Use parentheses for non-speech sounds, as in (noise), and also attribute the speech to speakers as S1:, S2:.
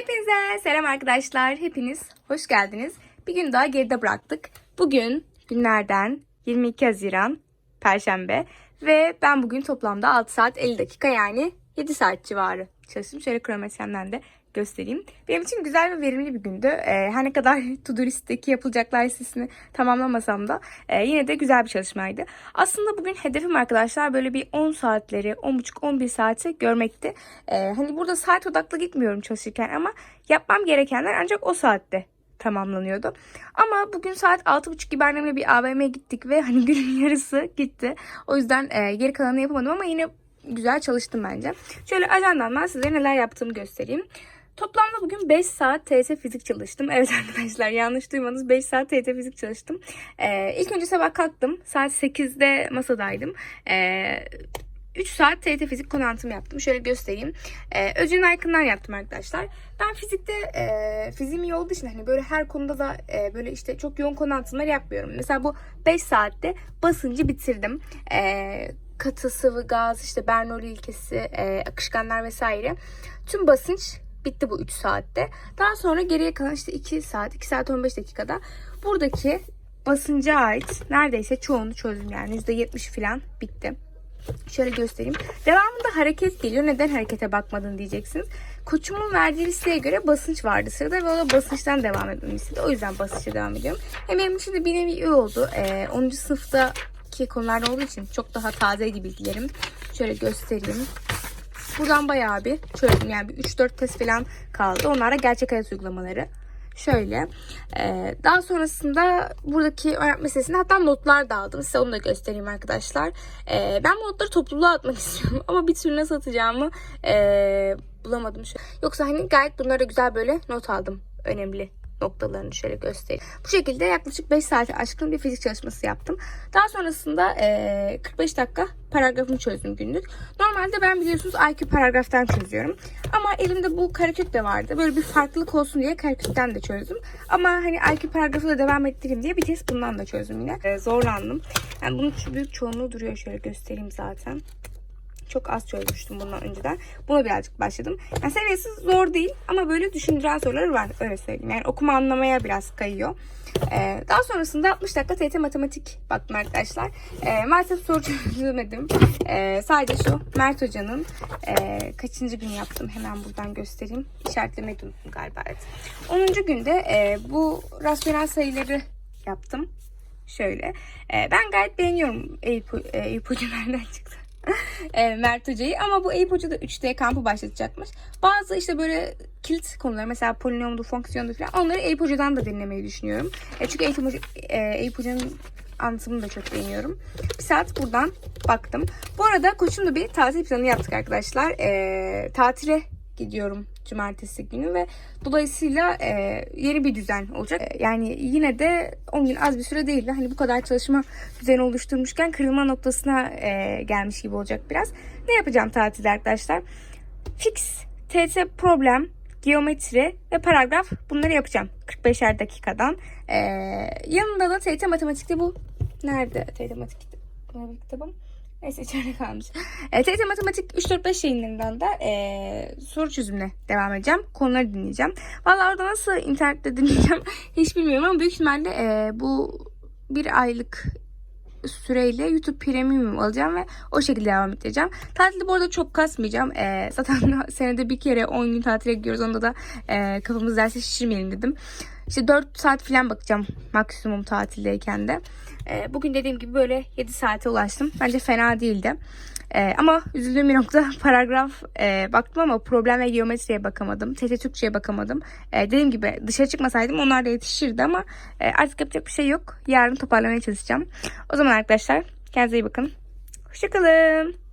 S1: Hepinize selam arkadaşlar. Hepiniz hoş geldiniz. Bir gün daha geride bıraktık. Bugün günlerden 22 Haziran Perşembe ve ben bugün toplamda 6 saat 50 dakika yani 7 saat civarı çalıştım. Şöyle kronometremden de göstereyim. Benim için güzel ve verimli bir gündü. Ee, her ne kadar (laughs) to-do listedeki yapılacaklar listesini tamamlamasam da e, yine de güzel bir çalışmaydı. Aslında bugün hedefim arkadaşlar böyle bir 10 saatleri, 10.30-11 saati görmekti. Ee, hani burada saat odaklı gitmiyorum çalışırken ama yapmam gerekenler ancak o saatte tamamlanıyordu. Ama bugün saat 6.30 gibi annemle bir AVM'ye gittik ve hani (laughs) günün yarısı gitti. O yüzden e, geri kalanını yapamadım ama yine güzel çalıştım bence. Şöyle ajandamdan size neler yaptığımı göstereyim. Toplamda bugün 5 saat TET fizik çalıştım. Evet (laughs) arkadaşlar yanlış duymadınız 5 saat TET fizik çalıştım. Ee, ilk önce sabah kalktım. Saat 8'de masadaydım. Ee, 3 saat TET fizik konantımı yaptım. Şöyle göstereyim. Ee, Özcan Aykın'dan yaptım arkadaşlar. Ben fizikte e, fiziğim iyi olduğu için hani böyle her konuda da e, böyle işte çok yoğun konu anlatımları yapmıyorum. Mesela bu 5 saatte basıncı bitirdim. E, katı, sıvı, gaz, işte Bernoulli ilkesi, e, akışkanlar vesaire. Tüm basınç bitti bu 3 saatte. Daha sonra geriye kalan işte 2 saat, 2 saat 15 dakikada buradaki basınca ait neredeyse çoğunu çözdüm yani %70 falan bitti. Şöyle göstereyim. Devamında hareket geliyor. Neden harekete bakmadın diyeceksiniz. Koçumun verdiği listeye göre basınç vardı sırada ve o da basınçtan devam etmemi istedi. O yüzden basınçla devam ediyorum. Hem benim için de bir nevi iyi oldu. Ee, 10. sınıftaki konular olduğu için çok daha tazeydi bilgilerim. Şöyle göstereyim. Buradan bayağı bir çözdüm. Yani bir 3-4 test falan kaldı. Onlar da gerçek hayat uygulamaları. Şöyle. e, daha sonrasında buradaki öğrenme sesinde hatta notlar da aldım. Size onu da göstereyim arkadaşlar. E, ben bu notları topluluğa atmak (laughs) istiyorum. Ama bir türlü nasıl atacağımı e, bulamadım. Yoksa hani gayet bunlara güzel böyle not aldım. Önemli noktalarını şöyle göstereyim. Bu şekilde yaklaşık 5 saate aşkın bir fizik çalışması yaptım. Daha sonrasında e, 45 dakika paragrafımı çözdüm günlük. Normalde ben biliyorsunuz IQ paragraftan çözüyorum. Ama elimde bu karekök de vardı. Böyle bir farklılık olsun diye karekökten de çözdüm. Ama hani IQ paragrafı da devam ettireyim diye bir test bundan da çözdüm yine. E, zorlandım. Yani bunun büyük çoğunluğu duruyor. Şöyle göstereyim zaten. Çok az çözmüştüm bundan önceden. Buna birazcık başladım. Yani seviyesi zor değil ama böyle düşündüren soruları var. Öyle söyleyeyim. Yani okuma anlamaya biraz kayıyor. Ee, daha sonrasında 60 dakika TT matematik baktım arkadaşlar. Ee, maalesef soru (laughs) çözemedim. Ee, sadece şu Mert Hoca'nın e, kaçıncı gün yaptım hemen buradan göstereyim. Unuttum galiba. Evet. 10. günde e, bu rasyonel sayıları yaptım. Şöyle. E, ben gayet beğeniyorum Eyüp, Eyüp Hoca nereden (laughs) çıktı? (laughs) e, Mert Hoca'yı ama bu Eyüp Hoca da 3D kampı başlatacakmış. Bazı işte böyle kilit konular mesela polinomdu, fonksiyondu falan onları Eyüp Hoca'dan da dinlemeyi düşünüyorum. E, çünkü Eyüp, Hoca, e, Eyüp Hoca'nın anlatımını da çok beğeniyorum. Bir saat buradan baktım. Bu arada koçumla bir tatil planı yaptık arkadaşlar. E, tatile gidiyorum cumartesi günü ve dolayısıyla e, yeni bir düzen olacak. E, yani yine de 10 gün az bir süre değil de hani bu kadar çalışma düzeni oluşturmuşken kırılma noktasına e, gelmiş gibi olacak biraz. Ne yapacağım tatilde arkadaşlar? Fix, TT problem, geometri ve paragraf bunları yapacağım 45'er dakikadan. E, yanında da TT matematikte bu nerede TT matematik matematik kitabım? Neyse içeride kalmış. (laughs) E, Matematik 3-4-5 yayınlarından da e, soru çözümüne devam edeceğim. Konuları dinleyeceğim. Valla orada nasıl internette (laughs) dinleyeceğim hiç bilmiyorum ama büyük ihtimalle e, bu bir aylık süreyle YouTube Premium alacağım ve o şekilde devam edeceğim. Tatilde bu arada çok kasmayacağım. E, zaten (laughs) senede bir kere 10 gün tatile gidiyoruz. Onda da e, kafamız derse şişirmeyelim dedim. İşte 4 saat falan bakacağım maksimum tatildeyken de. E, bugün dediğim gibi böyle 7 saate ulaştım. Bence fena değildi. E, ama üzüldüğüm bir nokta (laughs) paragraf e, baktım ama problem ve geometriye bakamadım. TT Türkçe'ye bakamadım. E, dediğim gibi dışarı çıkmasaydım onlar da yetişirdi ama e, artık yapacak bir şey yok. Yarın toparlamaya çalışacağım. O zaman arkadaşlar kendinize iyi bakın. Hoşçakalın.